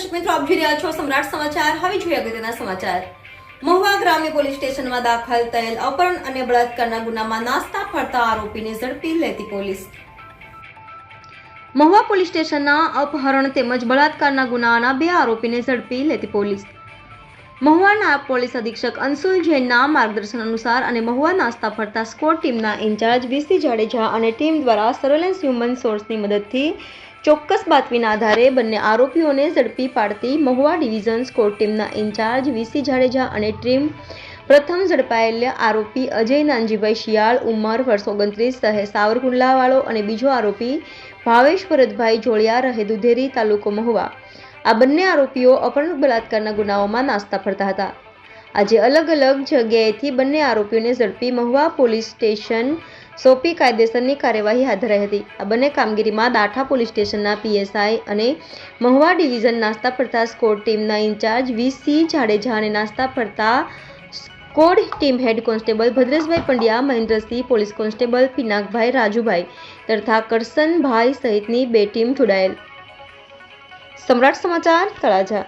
દર્શક મિત્રો, આપ જોઈ રહ્યા છો સમ્રાટ સમાચાર. હવે જોઈએ અગત્યના સમાચાર. મહુવા ગ્રામ્ય પોલીસ સ્ટેશનમાં દાખલ થયેલ અપહરણ અને બળાત્કારના ગુનામાં નાસ્તા ફરતા આરોપીને ઝડપી લેતી પોલીસ. મહુવા પોલીસ સ્ટેશનના અપહરણ તેમજ બળાત્કારના ગુનાના બે આરોપીને ઝડપી લેતી પોલીસ. મહુવા નાયબ પોલીસ અધિક્ષક અંશુલ જૈનના માર્ગદર્શન અનુસાર અને મહુવા નાસ્તા ફરતા સ્કોડ ટીમના ઇન્ચાર્જ વીસી જાડેજા અને ટીમ દ્વારા સર્વેલન્સ હ્યુમન સોર્સની મદદથી ચોક્કસ બાતમીના આધારે બંને આરોપીઓને ઝડપી પાડતી મહુવા ડિવિઝન સ્કોડ ટીમના in charge V C Jadeja અને ટીમ પ્રથમ ઝડપાયેલ આરોપી અજય નાનજીભાઈ શિયાળ, ઉંમર વર્ષ ઓગણત્રીસ સહે સાવરકુંડલાવાળો અને બીજો આરોપી ભાવેશ ભરતભાઈ જોળિયા રહે દુધેરી તાલુકો મહુવા. આ બંને આરોપીઓ અપહરણ બલાત્કારના ગુનાઓમાં નાસ્તા ફરતા હતા. આજે અલગ અલગ જગ્યાએથી બંને આરોપીઓને ઝડપી મહુવા પોલીસ સ્ટેશન સોંપી કાયદેસરની કાર્યવાહી હાથ ધરાઈ હતી. આ બંને કામગીરીમાં દાઠા પોલીસ સ્ટેશનના પીએસઆઈ અને મહુવા ડિવિઝન નાસ્તા ફરતા સ્કોડ ટીમના ઇન્ચાર્જ વીસી જાડેજા અને નાસ્તા ફરતા squad team head constable Bhadreshbhai Pandya, Mahendrasinh police constable Pinakbhai Rajubhai તથા કરસનભાઈ સહિતની બે ટીમ જોડાયેલ. સમ્રાટ સમાચાર તળાજા.